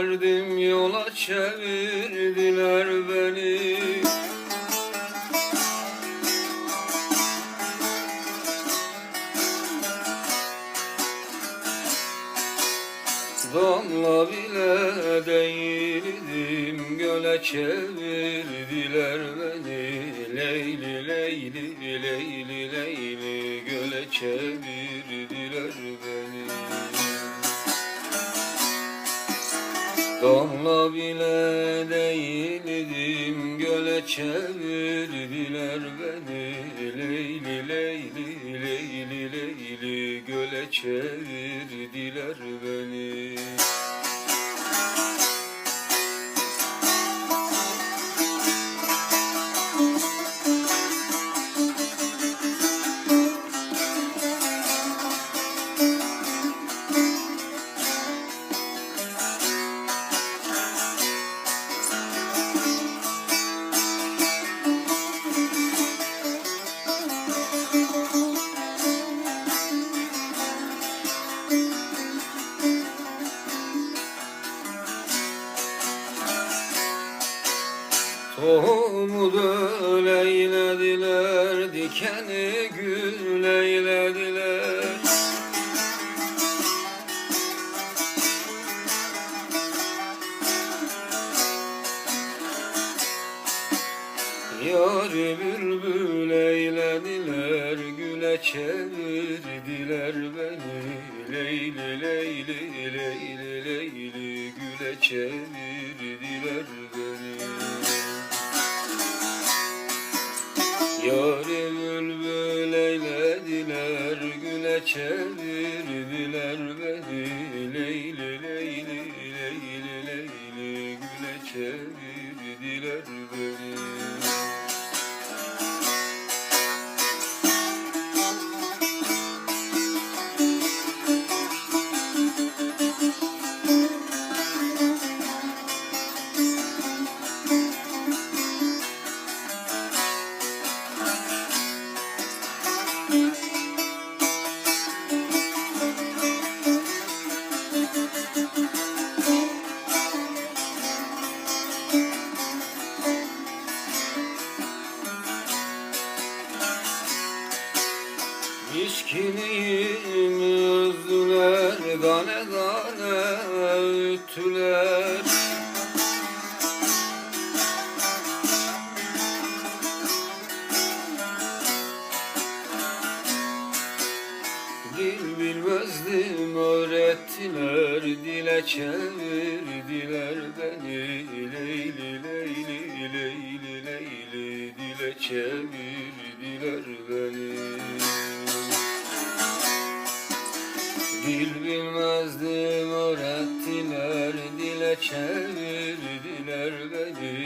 Verdim yola çevirdiler beni. Damla bile değildim göle çevirdiler beni. Leyli leyli leyli leyli göle çevirdiler Damla bile değildim göle çevirdiler beni. Leyli leyli leyli leyli göle çevirdiler beni Tohumu döl eylediler, dikeni gül eylediler. Yar bülbül eylediler, güle çevirdiler beni. Leyli leyli leyli leyli güle çevirdiler Miskinliğimi özdüler, gane gane öttüler. Dil bilmezdim öğrettiler, dile çevirdiler beni. Leyli leyli leyli leyli dile çevirdiler beni. Dil bilmezdim öğrettiler dile çevirdiler beni